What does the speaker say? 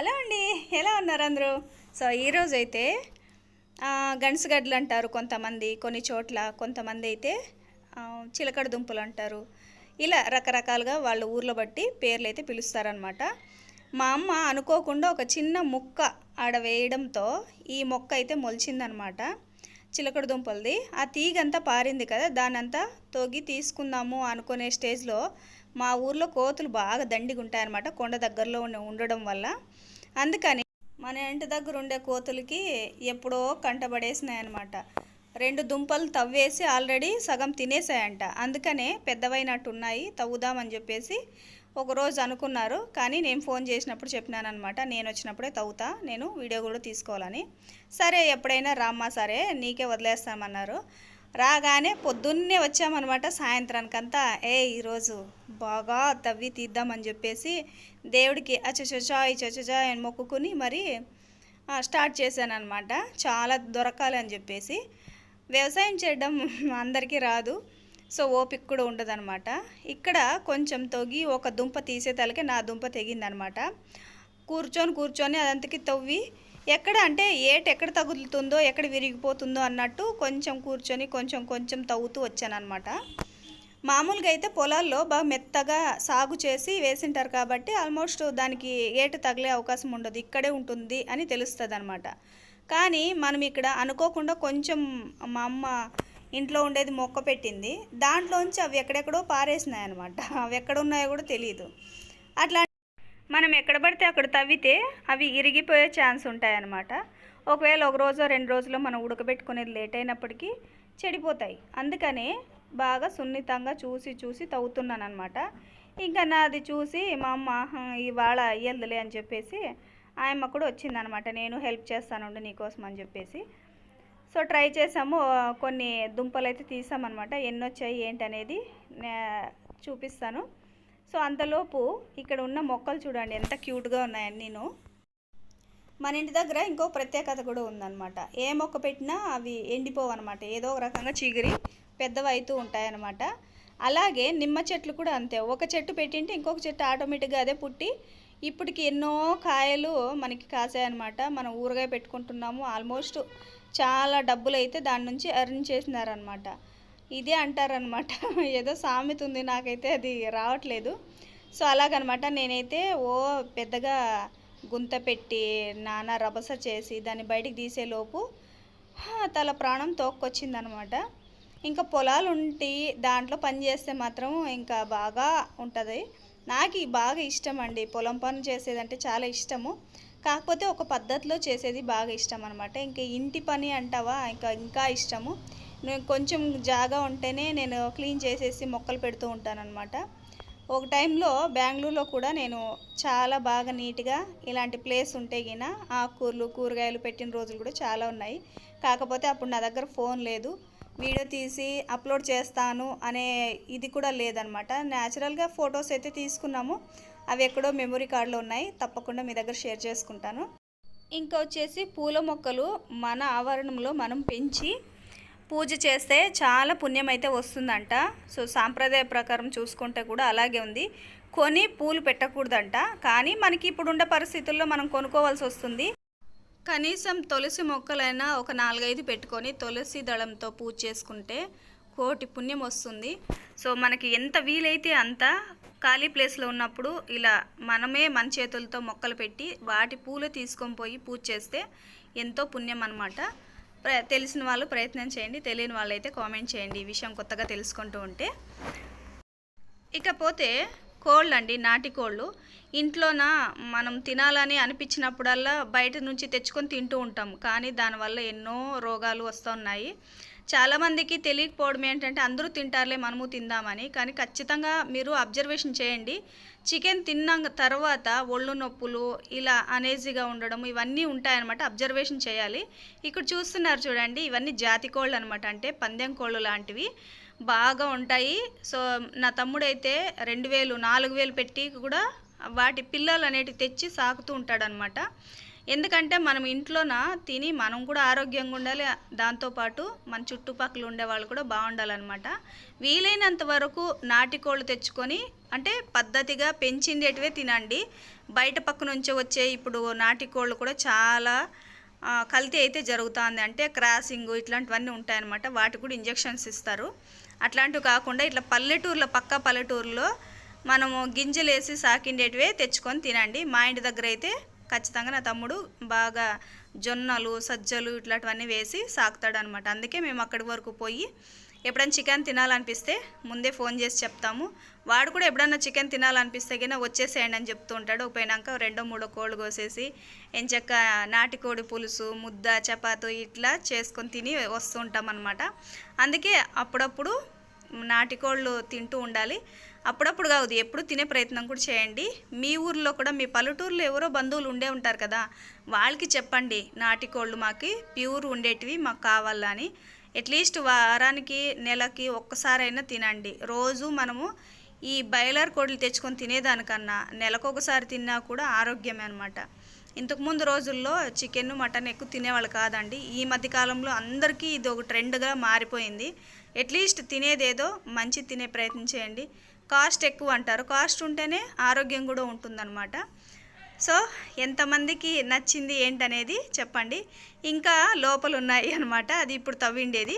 Hello అండి ఎలా ఉన్నారు అందరూ? సో ఈరోజు అయితే ఆ, అంటారు కొంతమంది కొన్ని చోట్ల కొంతమంది అయితే చిలకడ దుంపలు అంటారు. ఇలా రకరకాలుగా వాళ్ళ ఊర్లో బట్టి పేర్లు అయితే పిలుస్తారనమాట మా అమ్మ అనుకోకుండా ఒక చిన్న ముక్క ఆడ వేయడంతో ఈ మొక్క అయితే మొలిచిందనమాట చిలకడ దుంపలది. ఆ తీగంతా పారింది కదా దానంతా తొగి తీసుకుందాము అనుకునే స్టేజ్లో మా ఊర్లో కోతులు బాగా దండిగా ఉంటాయన్నమాట కొండ దగ్గరలో ఉండడం వల్ల. అందుకని మన ఇంటి దగ్గర ఉండే కోతులకి ఎప్పుడో కంటబడేసినాయన్నమాట రెండు దుంపలు తవ్వేసి ఆల్రెడీ సగం తినేసాయంట. అందుకనే పెద్దవైనట్టు ఉన్నాయి తవ్వుదామని చెప్పేసి ఒకరోజు అనుకున్నారు. కానీ నేను ఫోన్ చేసినప్పుడు చెప్పినానమాట నేను వచ్చినప్పుడే తవ్వుతా నేను వీడియో కూడా తీసుకోవాలని. సరే ఎప్పుడైనా రామ్మా సరే నీకే వదిలేస్తామన్నారు. రాగానే పొద్దున్నే వచ్చామన్నమాట సాయంత్రానికంతా. ఏ ఈరోజు బాగా తవ్వి తీద్దామని చెప్పేసి దేవుడికి అచచచాయ్ చచచాయ్ అని మొక్కుకుని మరి స్టార్ట్ చేశాను అనమాట చాలా దొరకాలని చెప్పేసి. వ్యవసాయం చేయడం అందరికీ రాదు. సో ఓపిక కూడా ఉండదన్నమాట. ఇక్కడ కొంచెం తొగి ఒక దుంప తీసే తలకే నా దుంప తెగిందనమాట కూర్చొని కూర్చొని అదంతకి తవ్వి ఎక్కడ అంటే ఏట ఎక్కడ తగులుతుందో ఎక్కడ విరిగిపోతుందో అన్నట్టు కొంచెం కూర్చొని కొంచెం కొంచెం తవ్వుతూ వచ్చానమాట మామూలుగా అయితే పొలాల్లో బాగా మెత్తగా సాగు చేసి వేసింటారు కాబట్టి ఆల్మోస్ట్ దానికి ఏటు తగిలే అవకాశం ఉండదు. ఇక్కడే ఉంటుంది అని తెలుస్తుంది అనమాట కానీ మనం ఇక్కడ అనుకోకుండా కొంచెం మా అమ్మ ఇంట్లో ఉండేది మొక్క పెట్టింది. దాంట్లోంచి అవి ఎక్కడెక్కడో పారేసినాయి అనమాట అవి ఎక్కడ ఉన్నాయో కూడా తెలియదు అట్లా మనం ఎక్కడ పడితే అక్కడ తవ్వితే అవి ఇరిగిపోయే ఛాన్స్ ఉంటాయన్నమాట. ఒకవేళ ఒక రోజు రెండు రోజుల్లో మనం ఉడకబెట్టుకునేది లేట్ అయినప్పటికీ చెడిపోతాయి. అందుకనే బాగా సున్నితంగా చూసి చూసి తవ్వుతున్నాను అనమాట ఇంకా నాది చూసి మా అమ్మ ఇవాళ అయ్యల్దులే అని చెప్పేసి ఆయమ్మ కూడా వచ్చిందనమాట నేను హెల్ప్ చేస్తానుండు నీకోసం అని చెప్పేసి. సో ట్రై చేసాము కొన్ని దుంపలు అయితే తీసామన్నమాట. ఎన్ని వచ్చాయి ఏంటి అనేది చూపిస్తాను. సో అంతలోపు ఇక్కడ ఉన్న మొక్కలు చూడండి ఎంత క్యూట్గా ఉన్నాయని నేను మన ఇంటి దగ్గర ఇంకో ప్రత్యేకత కూడా ఉందన్నమాట. ఏ మొక్క పెట్టినా అవి ఎండిపోవు అనమాట ఏదో ఒక రకంగా చిగిరి పెద్దవైతూ ఉంటాయన్నమాట. అలాగే నిమ్మ చెట్లు కూడా అంతే. ఒక చెట్టు పెట్టింటే ఇంకొక చెట్టు ఆటోమేటిక్గా అదే పుట్టి ఇప్పటికి ఎన్నో కాయలు మనకి కాసాయన్నమాట. మనం ఊరగాయ పెట్టుకుంటున్నాము. ఆల్మోస్ట్ చాలా డబ్బులు అయితే దాని నుంచి ఎర్న్ చేసినారనమాట ఇదే అంటారనమాట ఏదో సామెత ఉంది నాకైతే అది రావట్లేదు. సో అలాగనమాట నేనైతే ఓ పెద్దగా గుంత పెట్టి నానా రభస చేసి దాన్ని బయటికి తీసేలోపు తల ప్రాణం తోక్కొచ్చిందనమాట ఇంకా పొలాలు ఉండి దాంట్లో పని చేస్తే మాత్రం ఇంకా బాగా ఉంటుంది. నాకు బాగా ఇష్టం అండి. పొలం పని చేసేదంటే చాలా ఇష్టము. కాకపోతే ఒక పద్ధతిలో చేసేది బాగా ఇష్టం అనమాట ఇంకా ఇంటి పని అంటావా? ఇంకా ఇంకా ఇష్టము. నేను కొంచెం జాగా ఉంటేనే నేను క్లీన్ చేసేసి మొక్కలు పెడుతూ ఉంటానన్నమాట. ఒక టైంలో బెంగళూరులో కూడా నేను చాలా బాగా నీట్గా ఇలాంటి ప్లేస్ ఉంటే గిన ఆకుకూరలు కూరగాయలు పెట్టిన రోజులు కూడా చాలా ఉన్నాయి. కాకపోతే అప్పుడు నా దగ్గర ఫోన్ లేదు. వీడియో తీసి అప్లోడ్ చేస్తాను అనే ఇది కూడా లేదనమాట న్యాచురల్గా ఫొటోస్ అయితే తీసుకున్నాము. అవి ఎక్కడో మెమొరీ కార్డులో ఉన్నాయి. తప్పకుండా మీ దగ్గర షేర్ చేసుకుంటాను. ఇంకా వచ్చేసి పూల మొక్కలు మన ఆవరణంలో మనం పెంచి పూజ చేస్తే చాలా పుణ్యం అయితే వస్తుందంట. సో సాంప్రదాయ ప్రకారం చూసుకుంటే కూడా అలాగే ఉంది. కొని పూలు పెట్టకూడదంట. కానీ మనకి ఇప్పుడున్న పరిస్థితుల్లో మనం కొనుక్కోవాల్సి వస్తుంది. కనీసం తులసి మొక్కలైనా ఒక నాలుగైదు పెట్టుకొని తులసి దళంతో పూజ చేసుకుంటే కోటి పుణ్యం వస్తుంది. సో మనకి ఎంత వీలైతే అంత ఖాళీ ప్లేస్లో ఉన్నప్పుడు ఇలా మనమే మన చేతులతో మొక్కలు పెట్టి వాటి పూలు తీసుకొని పోయి పూజ చేస్తే ఎంతో పుణ్యం అనమాట తెలిసిన వాళ్ళు ప్రయత్నం చేయండి తెలియని వాళ్ళైతే కామెంట్ చేయండి ఈ విషయం కొత్తగా తెలుసుకుంటూ ఉంటే. ఇకపోతే కోళ్ళు అండి నాటి కోళ్ళు. ఇంట్లోన మనం తినాలని అనిపించినప్పుడల్లా బయట నుంచి తెచ్చుకొని తింటూ ఉంటాం కానీ దానివల్ల ఎన్నో రోగాలు వస్తున్నాయి చాలామందికి తెలియకపోవడం ఏంటంటే అందరూ తింటారులే మనము తిందామని. కానీ ఖచ్చితంగా మీరు అబ్జర్వేషన్ చేయండి. చికెన్ తిన్న తర్వాత ఒళ్ళు నొప్పులు ఇలా అనేజీగా ఉండడం ఇవన్నీ ఉంటాయన్నమాట అబ్జర్వేషన్ చేయాలి. ఇక్కడ చూస్తున్నారు చూడండి ఇవన్నీ జాతి కోళ్ళు అనమాట అంటే పందెం కోళ్ళు లాంటివి. బాగా ఉంటాయి. సో నా తమ్ముడైతే రెండు వేలు నాలుగు వేలు పెట్టి కూడా వాటి పిల్లలు అనేటివి తెచ్చి సాకుతూ ఉంటాడనమాట ఎందుకంటే మనం ఇంట్లోన తిని మనం కూడా ఆరోగ్యంగా ఉండాలి. దాంతోపాటు మన చుట్టుపక్కల ఉండే వాళ్ళు కూడా బాగుండాలన్నమాట. వీలైనంత వరకు నాటికోళ్ళు తెచ్చుకొని అంటే పద్ధతిగా పెంచిండేటివే తినండి. బయట పక్క నుంచి వచ్చే ఇప్పుడు నాటికోళ్ళు కూడా చాలా కల్తీ అయితే జరుగుతుంది. అంటే క్రాసింగ్ ఇట్లాంటివన్నీ ఉంటాయన్నమాట. వాటికి కూడా ఇంజెక్షన్స్ ఇస్తారు. అట్లాంటివి కాకుండా ఇట్లా పల్లెటూరులో పక్క పల్లెటూరులో మనము గింజలు వేసి సాకిండేటివే తెచ్చుకొని తినండి. మా ఇంటి దగ్గర అయితే ఖచ్చితంగా నా తమ్ముడు బాగా జొన్నలు సజ్జలు ఇట్లాంటివన్నీ వేసి సాకుతాడు అనమాట అందుకే మేము అక్కడి వరకు పోయి ఎప్పుడైనా చికెన్ తినాలనిపిస్తే ముందే ఫోన్ చేసి చెప్తాము. వాడు కూడా ఎప్పుడన్నా చికెన్ తినాలనిపిస్తే కన్నా వచ్చేసేయండి అని చెప్తూ ఉంటాడు. పోయినాక రెండో మూడో కోళ్ళు కోసేసి ఎంచక్క నాటికోడి పులుసు ముద్ద చపాతీ ఇట్లా చేసుకొని తిని వస్తూ ఉంటాం అనమాట అందుకే అప్పుడప్పుడు నాటికోళ్ళు తింటూ ఉండాలి. అప్పుడప్పుడు కాదు ఎప్పుడు తినే ప్రయత్నం కూడా చేయండి. మీ ఊర్లో కూడా మీ పల్లెటూరులో ఎవరో బంధువులు ఉండే ఉంటారు కదా వాళ్ళకి చెప్పండి నాటికోళ్ళు మాకు ప్యూర్ ఉండేటివి మాకు కావాలని. అట్లీస్ట్ వారానికి నెలకి ఒక్కసారైనా తినండి. రోజు మనము ఈ బయలర్ కోడ్లు తెచ్చుకొని తినేదానికన్నా నెలకొకసారి తిన్నా కూడా ఆరోగ్యమే అనమాట ఇంతకుముందు రోజుల్లో చికెన్ మటన్ ఎక్కువ తినేవాళ్ళు కాదండి. ఈ మధ్య కాలంలో అందరికీ ఇది ఒక ట్రెండ్గా మారిపోయింది. అట్లీస్ట్ తినేదేదో మంచి తినే ప్రయత్నం చేయండి. కాస్ట్ ఎక్కువ అంటారు. కాస్ట్ ఉంటేనే ఆరోగ్యం కూడా ఉంటుందన్నమాట. సో ఎంతమందికి నచ్చింది ఏంటనేది చెప్పండి. ఇంకా లోపల ఉన్నాయి అనమాట అది ఇప్పుడు తవ్విండేది.